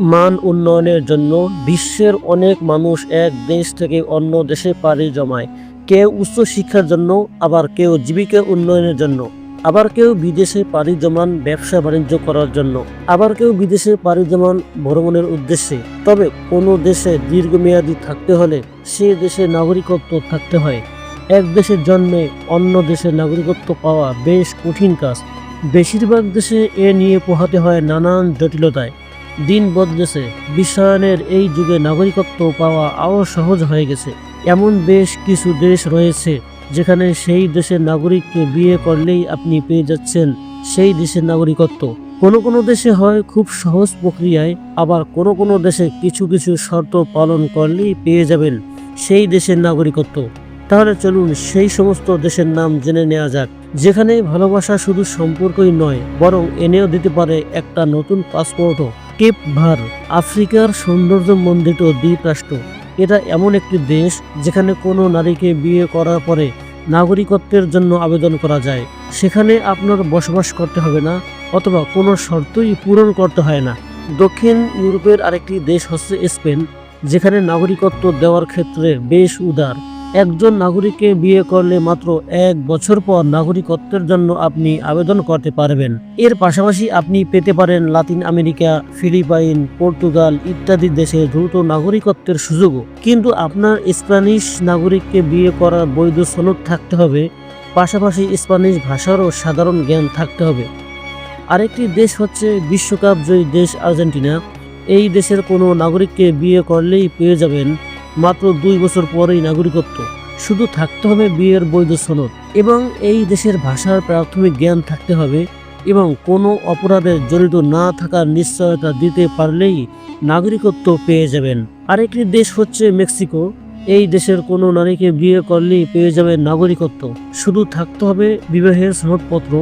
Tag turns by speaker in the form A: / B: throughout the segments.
A: মান উন্নয়নের জন্য বিশ্বের অনেক মানুষ এক দেশ থেকে অন্য দেশে পাড়ি জমায়। কেউ উচ্চ শিক্ষার জন্য, আবার কেউ জীবিকা উন্নয়নের জন্য। আবার কেউ বিদেশে পাড়ি জমান ব্যবসা বাণিজ্য করার জন্য। আবার কেউ বিদেশে পাড়ি জমান ভ্রমণের উদ্দেশ্যে। তবে কোনো দেশে দীর্ঘমেয়াদী থাকতে হলে সে দেশে নাগরিকত্ব থাকতে হয়। এক দেশের জন্মে অন্য দেশের নাগরিকত্ব পাওয়া বেশ কঠিন কাজ। বেশিরভাগ দেশে এ নিয়ে পোহাতে হয় নানান জটিলতায়। দিন বদলেছে। বিশ্বায়নের এই যুগে নাগরিকত্ব পাওয়া আরও সহজ হয়ে গেছে। এমন বেশ কিছু দেশ রয়েছে, যেখানে সেই দেশের নাগরিককে বিয়ে করলেই আপনি পেয়ে যাচ্ছেন সেই দেশের নাগরিকত্ব। কোনো কোনো দেশে হয় খুব সহজ প্রক্রিয়ায়, আবার কোনো কোনো দেশে কিছু কিছু শর্ত পালন করলেই পেয়ে যাবেন সেই দেশের নাগরিকত্ব। তাহলে চলুন সেই সমস্ত দেশের নাম জেনে নেওয়া যাক, যেখানে ভালোবাসা শুধু সম্পর্কই নয়, বরং এনেও দিতে পারে একটা নতুন পাসপোর্টও কেপ ভার, আফ্রিকার সৌন্দর্যমণ্ডিত দ্বীপ রাষ্ট্র এটা এমন একটি দেশ যেখানে কোনো নারীকে বিয়ে করার পরে নাগরিকত্বের জন্য আবেদন করা যায়। সেখানে আপনার বসবাস করতে হবে না, অথবা কোনো শর্তই পূরণ করতে হয় না। দক্ষিণ ইউরোপের আরেকটি দেশ হচ্ছে স্পেন, যেখানে নাগরিকত্ব দেওয়ার ক্ষেত্রে বেশ উদার। একজন নাগরিককে বিয়ে করলে মাত্র এক বছর পর নাগরিকত্বের জন্য আপনি আবেদন করতে পারবেন। এর পাশাপাশি আপনি পেতে পারেন লাতিন আমেরিকা, ফিলিপাইন, পর্তুগাল ইত্যাদি দেশে দ্রুত নাগরিকত্বের সুযোগও। কিন্তু আপনার স্প্যানিশ নাগরিককে বিয়ে করার বৈধ সনদ থাকতে হবে, পাশাপাশি স্প্যানিশ ভাষারও সাধারণ জ্ঞান থাকতে হবে। আরেকটি দেশ হচ্ছে বিশ্বকাপ জয়ী দেশ আর্জেন্টিনা। এই দেশের কোনো নাগরিককে বিয়ে করলেই পেয়ে যাবেন মাত্র দুই বছর পরেই নাগরিকত্ব। শুধু থাকতে হবে বিয়ের বৈধ সনদ এবং এই দেশের ভাষার প্রাথমিক জ্ঞান থাকতে হবে এবং কোনো অপরাধে জড়িত না থাকার নিশ্চয়তা দিতে পারলেই নাগরিকত্ব পেয়ে যাবেন। আরেকটি দেশ হচ্ছে মেক্সিকো। এই দেশের কোনো নারীকে বিয়ে করলেই পেয়ে যাবে নাগরিকত্ব। শুধু থাকতে হবে বিবাহের সনদপত্র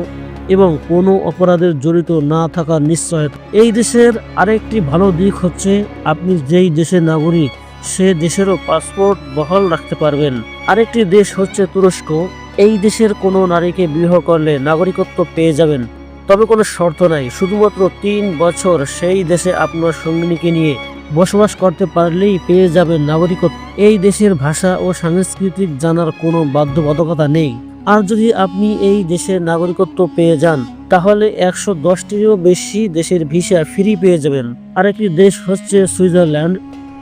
A: এবং কোনো অপরাধের জড়িত না থাকার নিশ্চয়তা। এই দেশের আরেকটি ভালো দিক হচ্ছে আপনি যেই দেশের নাগরিক সে দেশেরও পাসপোর্ট বহাল রাখতে পারবেন। আরেকটি দেশ হচ্ছে তুরস্ক। এই দেশের কোনো নারীকে বিবাহ করলে নাগরিকত্ব পেয়ে যাবেন। তবে কোনো শর্ত নাই, শুধুমাত্র তিন বছর সেই দেশে আপনার সঙ্গিনীকে নিয়ে বসবাস করতে পারলেই পেয়ে যাবেন নাগরিকত্ব। এই দেশের ভাষা ও সাংস্কৃতিক জানার কোনো বাধ্যবাধকতা নেই। আর যদি আপনি এই দেশের নাগরিকত্ব পেয়ে যান, তাহলে একশো দশটিরও বেশি দেশের ভিসা ফ্রি পেয়ে যাবেন। আরেকটি দেশ হচ্ছে সুইজারল্যান্ড।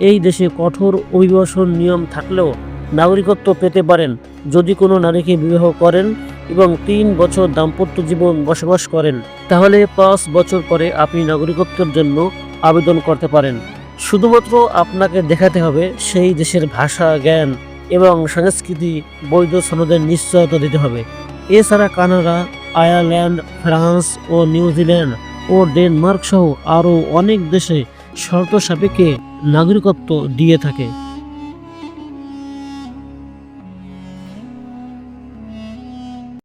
A: এই দেশে কঠোর অভিবাসন নিয়ম থাকলেও নাগরিকত্ব পেতে পারেন যদি কোনো নারীকে বিবাহ করেন এবং তিন বছর দাম্পত্য জীবন বসবাস করেন। তাহলে পাঁচ বছর পরে আপনি নাগরিকত্বের জন্য আবেদন করতে পারেন। শুধুমাত্র আপনাকে দেখাতে হবে সেই দেশের ভাষা, জ্ঞান এবং সংস্কৃতি, বৈধ সনদের নিশ্চয়তা দিতে হবে। এছাড়া কানাডা, আয়ারল্যান্ড, ফ্রান্স ও নিউজিল্যান্ড ও ডেনমার্ক সহ আরও অনেক দেশে শর্ত সাপেক্ষে নাগরিকত্ব দিয়ে থাকে।